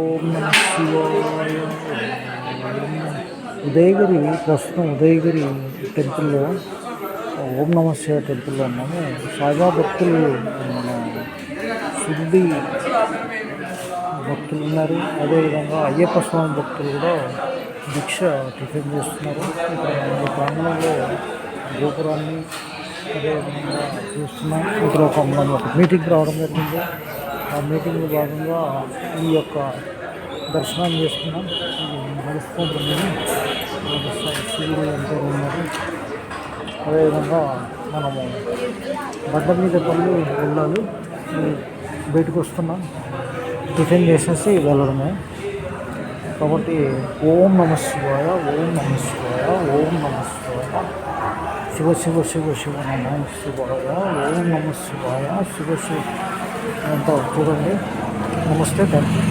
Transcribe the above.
ఓం ఉదయగిరి ప్రస్తుతం ఉదయగిరి టెంపుల్లో ఓం నమ శివ టెంపుల్లో ఉన్నాము. సాయిబాబా భక్తులు మన శుద్ధి భక్తులు ఉన్నారు. అదేవిధంగా అయ్యప్ప స్వామి భక్తులు కూడా దీక్ష టిఫిన్ చేస్తున్నారు. ఇక్కడ ప్రాంగణంలో గోపురాన్ని అదేవిధంగా చూస్తున్నాం. ఇక్కడ ఒక మనం ఒక మీటింగ్ రావడం జరిగింది. ఆ మీటింగ్లో భాగంగా ఈ యొక్క దర్శనం చేసుకున్నాం. నడుస్తుంటుంది. శివుడు ఎంతో ఉన్నారు అదేవిధంగా మనము బండ మీద పళ్ళు వెళ్ళాలి. బయటకు వస్తున్నాం. టిఫిన్ చేసేసి వెళ్ళడమే. కాబట్టి ఓం నమ శివాయ ఓం నమ శివాయ ఓం నమ శివాయ. శివ శివ శివ శివ నమ శివాయ ఓం నమ శివాయ శివ శివ. అంతా చూడండి. నమస్తే థ్యాంక్ యూ